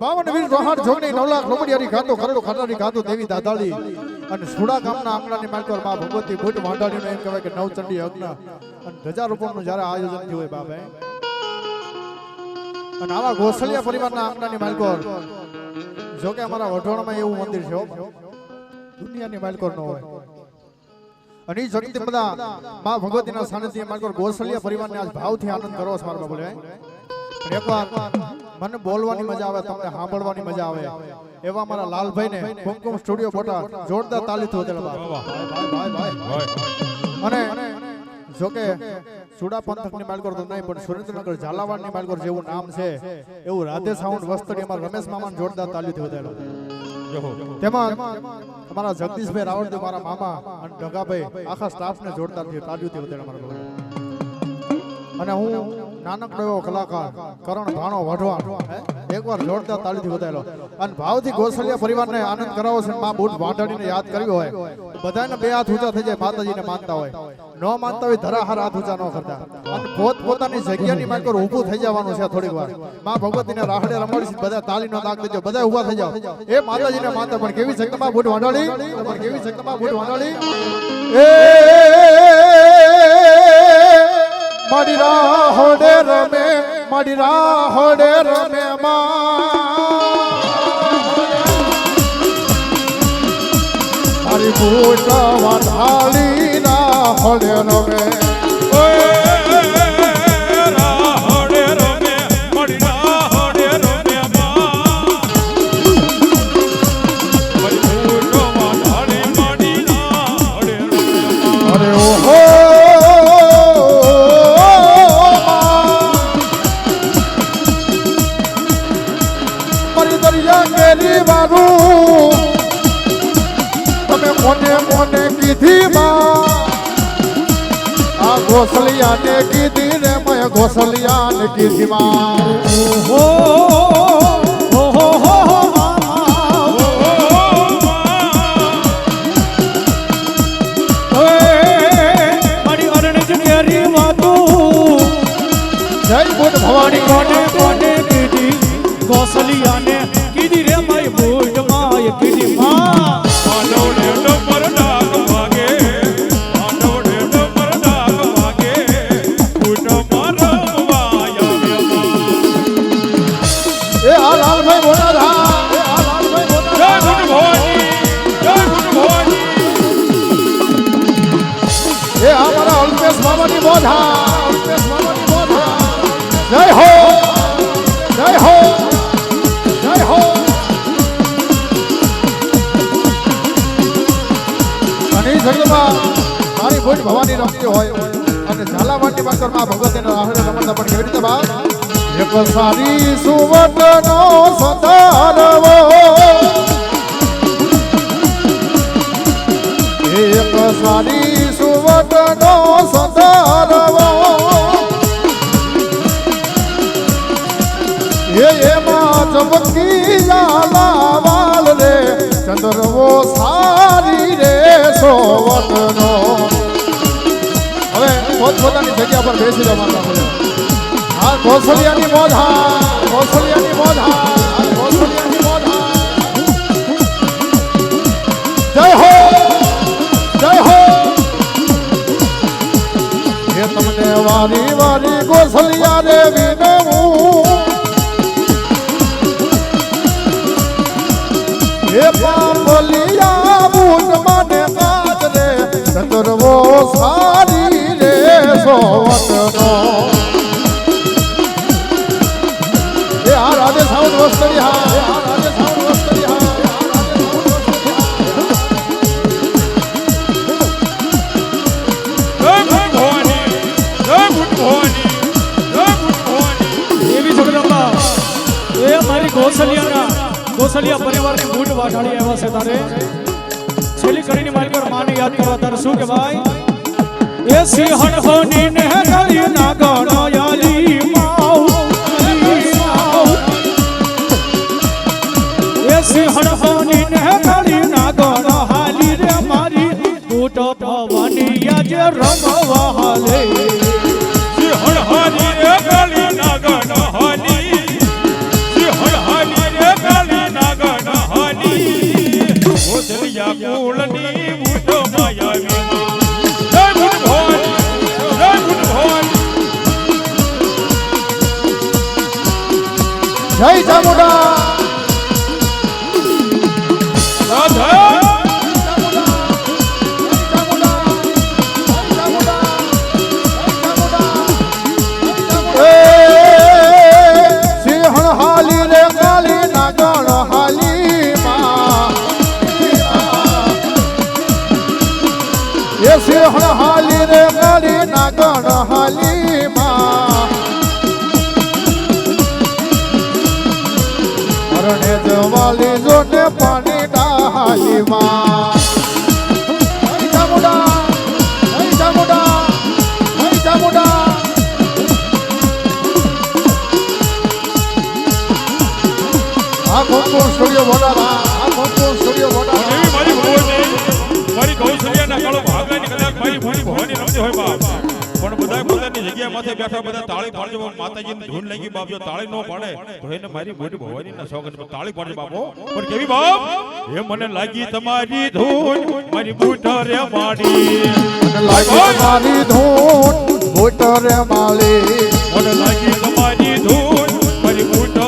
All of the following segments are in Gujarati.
બાવન વીર રોહાણ જોગણી નવ લાખ રોમડિયારી ખાતો ખરડો ખાટારી ખાતો દેવી દાદાળી. અને સુડા ગામના આંગણાની માલકોરમાં ભગવતી ભૂટ વાંઢાણીનો એમ કહેવાય કે નવચંડી યજ્ઞ અને ધજા રૂપમનું જ્યારે આયોજન થયું હોય બાપે. અને આવા પરિવારના આંગણાની માલકોર જો કે અમારા એવું મંદિર છે. દુનિયાની બધા મા ભગવતીના સાનિધ્ય માલકોર ગોસલિયા પરિવારને આજ ભાવથી આનંદ કરો છે મારા એકવાર મને બોલવાની મજા આવે તમને સાંભળવાની મજા આવે. એવા મારા લાલભાઈ ને કુમકુમ સ્ટુડિયો બોટાદ જોરદાર તાલીથી વધારે અને જોકે સુડા પંથકની માલકોર તો નહીં પણ સુરેન્દ્રનગર ઝાલાવાડની માલકોર જેવું નામ છે એવું રાધે સાઉન્ડ વસ્તડી અમારા રમેશ મામાને જોરદાર તાલીથી વધારે તેમાં અમારા જગદીશભાઈ રાવળદેવ મારા મામા અને ઢગાભાઈ આખા સ્ટાફને જોરદાર તાલીથી વધારે મારા અને હું નાનકડો એવો કલાકાર, કરણ ભાણો વઢવાણ એકવાર જોરદાર તાળીથી વધારેલો અને ભાવથી ગોસલિયા પરિવારને આનંદ કરાવો છે માં બુટ વાંઢાણીને યાદ કર્યું હોય. બધાને બે હાથ ઊંચા થઈ જાય, માતાજીને માનતા હોય. ન માનતા હોય, ધરાહાર હાથ ઊંચા ન કરતા. અને પોત પોતાની જગ્યાની માંગ ઊભું થઈ જવાનું છે થોડીક વાર. માં ભગવતીને રાહડે રમાડી બધા તાળીનો દાગ દેજો બધા ઊભા થઈ જાઓ. એ માતાજીને માનતા પણ કેવી જગતમાં બુટ વાંઢાણી પણ કેવી જગતમાં બુટ વાંઢાણી એ મારી રાહોડે રમે મારી રાહોડે રમે મારી બૂટ વાધાળી રાહોડે રમે. દરિયા કેરી વારું તમે કોને કોને કીધી માં? આ ઘોસલિયાને કીધી રે મેં ઘોસલિયાને કીધી માં. ઈ જગતમાં મારી ભૂજ ભવાની રમતી હોય અને ઝાલાવાડની માસ્ટરમાં ભગવતીનો આહરે રમતા પણ કેવી રીતે બા? એક સારી સુવર્ણનો સતારવો એક સારી સુવર્ણનો સતારવો એ એમાં ચમકી લાલ રે ચંદ્રવો રે સોવટનો હવે પોતપોતાની જગ્યા પર બેસી માતા બોલો હા કૌશલ્યાની મોધા કૌશલ્યાની મોધા તમને વારી ચતુર્વો સારી રે સોવતનો એ આ રાધે સાઉન્ડ વસ્તરી હા ગોસલિયા પરિવારની બૂટ વાઢાળી આવ્યા છે તારે. છેલ્લી કરીને મારી પર માને યાદ કરવા તાર શું કહેવાય? એ સિંહણ હોની ને કરી ના ગણો માઉ એ સિંહણ હોની ને કરી ના ગણો રે મારી, બૂટ ભવાની આજે રમવા કુળની ભૂત માયાવી. જય ભૂત ભવાની જય ભૂત ભવાની જય ચામુંડા હરણે જવાલી જોને પાણી ડાલી માં જય ચામુંડા જય ચામુંડા જય ચામુંડા આ કોકો સ્ટુડિયો વડાલા. આ કોકો સ્ટુડિયો એવી મારી મારી કૌશલ્યાના કાળો ભાગલાની કદાચ મારી ભૂલી ભવાની રમતી હોય બાપ. જગ્યા માથે બેઠા બધા તાળી પાડજો. માતાજીની ધૂન લાગી બાપ. જો તાળી ન પાડે તો એને મારી મોટી ભવાની ના શોખ તાળી પાડજો બાપો. પણ કેવી બાપ? એ મને લાગી તમારી ધૂન. મારી બૂટ રે માડી. મને લાગી તમારી ધૂન. મોટર માલી મને લાગી તમારી ધૂન. મારી બૂટ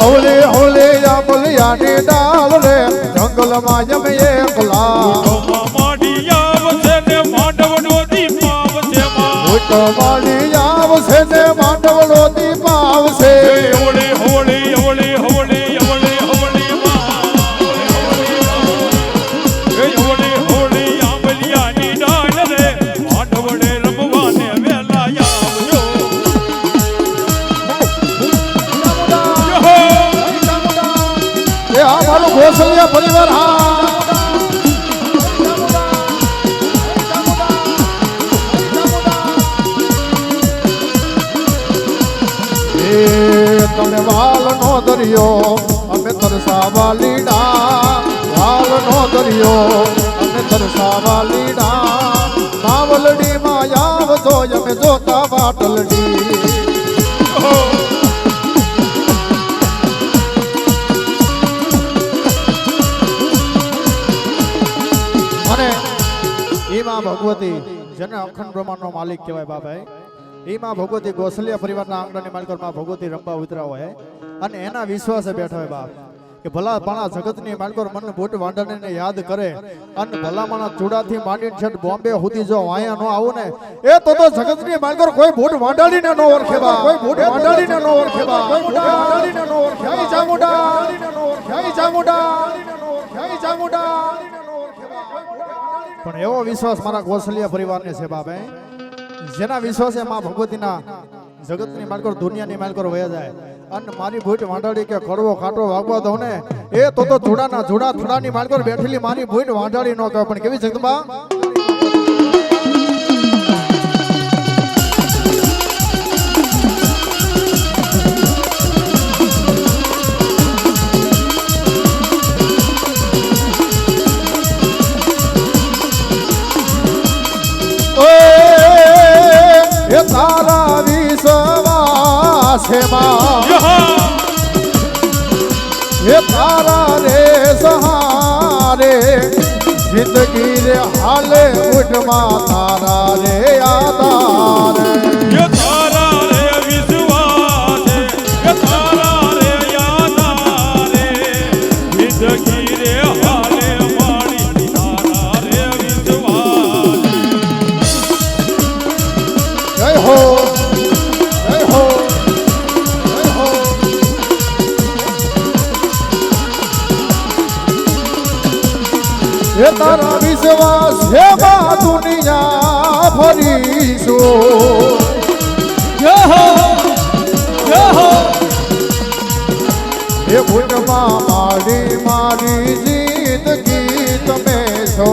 એકલા હોલે યા ઓલે ને ડાલ રે જંગલમાં જમે એકલા મોટોમાં માડી આવશે ને માંડવનો દીપ આવશે માં. માલી આવશે ને માંડવલો દીપ એ તમે વાલ નો દરિયો, અમે તરસાવા વાલ નો દરિયો, અમે તરસાવા લીડા માવલડી માં આવજો અમે જોતા વાટલડી. અને એમાં ભગવતી જેને અખંડ બ્રહ્માંડનો માલિક કહેવાય બાપાએ એ માં ભગવતી ગોસલિયા પરિવારના આંગણાની માલિકમાં ભગવતી રંબા ઉતરા હોય અને એના વિશ્વાસે બેઠા હોય બાપ. કે ભલા પાણા જગતની માલકોર મન બોટ વાંડણીને યાદ કરે. અને ભલામાના ચૂડાથી માંડીને છેટ બોમ્બે સુધી જો વાયા નો આવું ને એ તો તો જગતની માલકોર કોઈ બોટ વાંડાડીને નો ઓળખે બા કોઈ બોટ વાંડાડીને નો ઓળખે બા કોઈ બોટ વાંડાડીને નો ઓળખે જય ચામુંડા. જય ચામુંડા. જય ચામુંડા. પણ એવો વિશ્વાસ મારા ગોસલિયા પરિવારને છે બાપે જેના વિશ્વાસે માં ભગવતીના જગતની માલકોર દુનિયાની માલકોર વયા જાય. અને મારી ભૂટ વાંઢાળી કે કડવો કાટો વાગવા દઉં ને, એ તો તો જોડાના જોડા થોડાની માલકોર બેઠેલી મારી ભૂટ વાંઢાળી ન કહે પણ કેવી જગદંબા યહો! એ તારા રે સહારે જિંદગી રે હાલે તારા એ તારા વિશ્વાસ હે બા દુનિયા ફરીશું. હો એ ભૂટમાં મારી મારી જિંદગી તમે છો.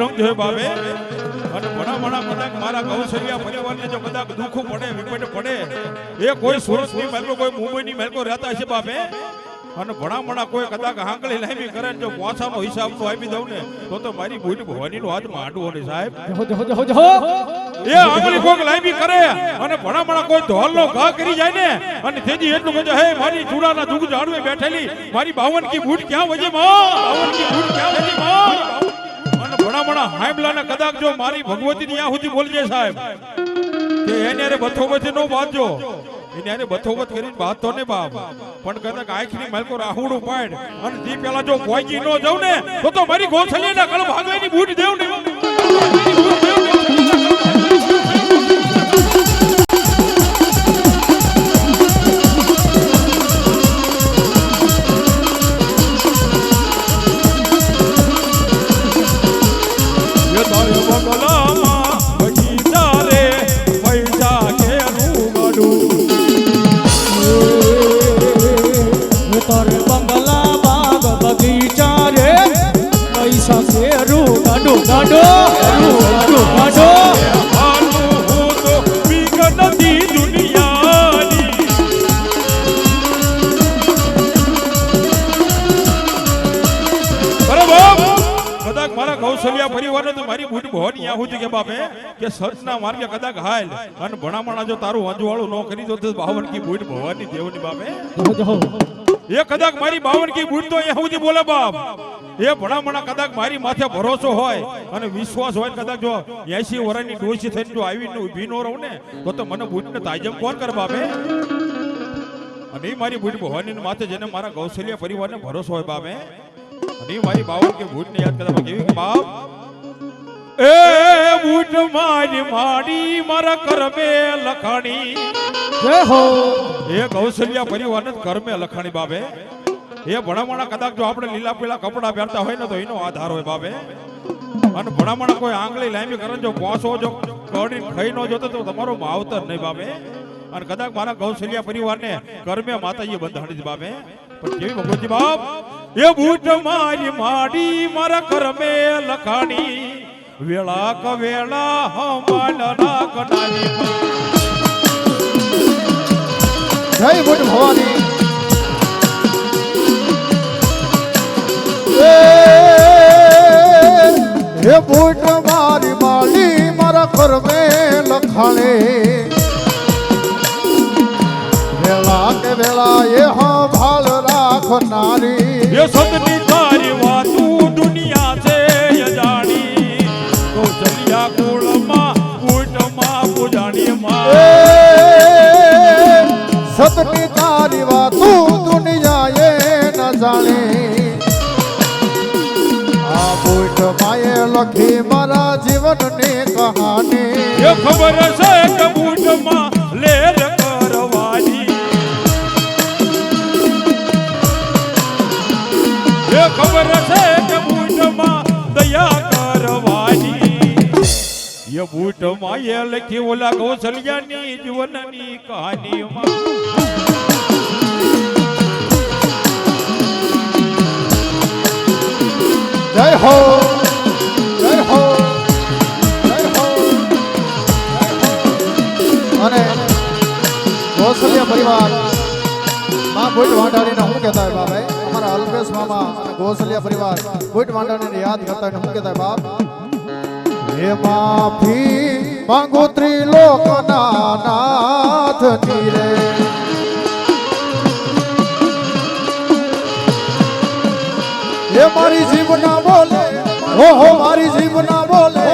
રંગ છે બાબે અને ઘણા ઘણા કદાચ મારા ગૌસરિયા પરિવારને જો કદાચ દુઃખું પડે વિપટ પડે એ કોઈ સુરતની મહેલો કોઈ મુંબઈની મહેલો રહેતા છે બાબે અને ઘણા ઘણા કોઈ કદાચ હાંકળી લાવી કરે જો પોસાનો હિસાબ તો આપી દઉં ને તો તો મારી ભૂટ ભવાની નો હાથ માંડવો ને સાહેબ. એ આંગળી કોક લાંબી કરે અને ઘણા ઘણા કોઈ ઢોલનો ઘા કરી જાય ને અને તેજી એટલું કહે હે મારી ચૂડાના દુઃખ ઝાડવે બેઠેલી મારી બાવન કી ભૂટ ક્યાં વજે માં? બાવન કી ભૂટ ક્યાં વજે માં? અને ભણા ભણા હાંભલાને કદાચ જો મારી ભગવતી ત્યાં સુધી બોલજે સાહેબ, કે એને રે બથોબથી નો બાંધજો એને અરે બથોબત કરીને બાંધતો ને બાપ. પણ કદાચ આંખની માલકો રાહુડું પાડ અને જી પેલા જો ભોયજી નો જાઉં ને, તો તો મારી ગોથલીના કળ ભાગવાની બૂટ દેવ ને. બુટ સુધી કે બાપે, કે સતના માર્ગે કદાચ હાલ. અને ભણામણા જો તારું અંજવાળું ન કરી દો બાવન કી બુટ ભવાની દેવની બાપે. એ કદાચ મારી બાવન કી બુટ તો અહીંયા સુધી બોલે બાપ. એ ભણામણા કદાચ મારી માથે ભરોસો હોય અને વિશ્વાસ હોય કદાચ જો એસી વર્ષની ડોસી થઈને જો આવીને ઊભી ન રહું ને, તો તો મને બુટને તાજમ કોણ કરે બાપે? અને મારી બુટ ભવાની માથે જેને મારા કૌશલ્ય પરિવારને ભરોસો હોય બાપે. અને મારી બાવન કે બુટને યાદ કરતા કેવી બાપ એ બુટ મારી માડી મારા કરમે લખાણી. જય હો. એ કૌશલ્યા પરિવારને કર્મે લખાણી બાબે એ ભણામણા કદાચ જો આપણે લીલા પીળા કપડા પહેરતા હોય ને તો એનો આધાર હોય બાબે અને ભણામણા કોઈ આંગળી લાંબી કરે જો પોસો જો કડી ખાઈ ન જોતો તો તમારો માવતર નહીં બાબે અને કદાચ મારા કૌશલ્યા પરિવારને કરમે માતાજી બંધાણી બાબે પણ જેવી ભગવતજી બાપ? એ બૂટ મારી માડી મારા કરમે લખાણી. વેળા ક વેળા હમાલ રાખ નાની જય ભુજ ભવાની. હે બુટ મારી માલી મારા કરમે લખાણે વેળા કે વેળા એ હા ભાળ રાખનારી એ સદની તારી વાતું માએ લખી મારા જીવનની કહાની. એ ખબર છે કે બૂટમાં લેર કરવાની. એ ખબર છે કે બૂટમાં દયા કરવાની. એ બૂટમાં એ લખી ઓલા કૌશલ્યાની જીવનની કહાનીમાં. જય હો જય હો હો. અને ગોસલિયા પરિવાર, માં ભૂટ વાંઢાણીને શું કહેતા હોય બાપ? અમારા અલ્પેશ મામા અને ગોસલિયા પરિવાર ભૂટ વાંઢાણીને યાદ કરતા હોય શું કહેતા હોય બાપ? હે માફી માંગુ ત્રિલોકના નાથની રે. હે મારી જીભ ના બોલે, ઓહો મારી જીભ ના બોલે,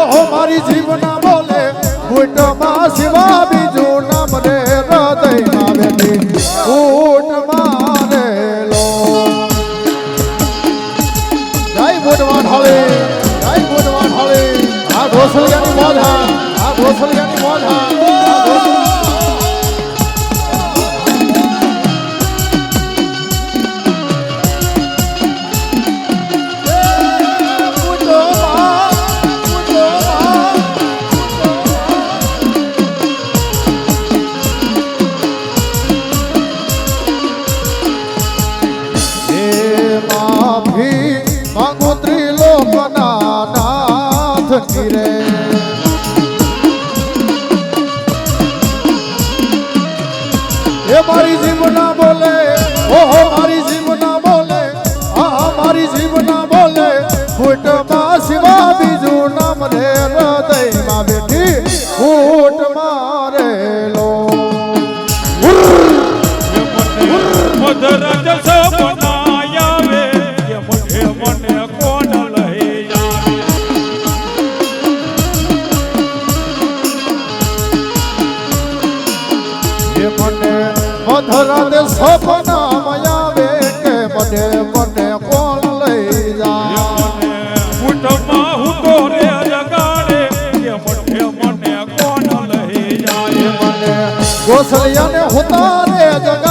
ઓહો મારી જીભ ના બોલે કુટમાં સિવા બીજું નામ રે, હૃદયમાં બેઠી કુટમાં રે લો જય બુટવાન હવે, જય બુટવાન હવે. આ ઘોસલિયાની મોજ આ ઘોસલિયાની મોજ મારી જીભ ના બોલે ઓહો મારી જીભ ના બોલે આહા મારી જીભ ના બોલે ફૂટમાં સિવા બીજું નામ રે હૃદયમાં બેઠી ફૂટ મારેલો મધરજ અધરા દે સપનામાં આવે કે મને મને કોણ લઈ જાય? ઉઠમાં હું તો રે જગાડે કે મઠે મને કોણ લઈ જાય? મને ગોસલિયાને હુતારે જગાડે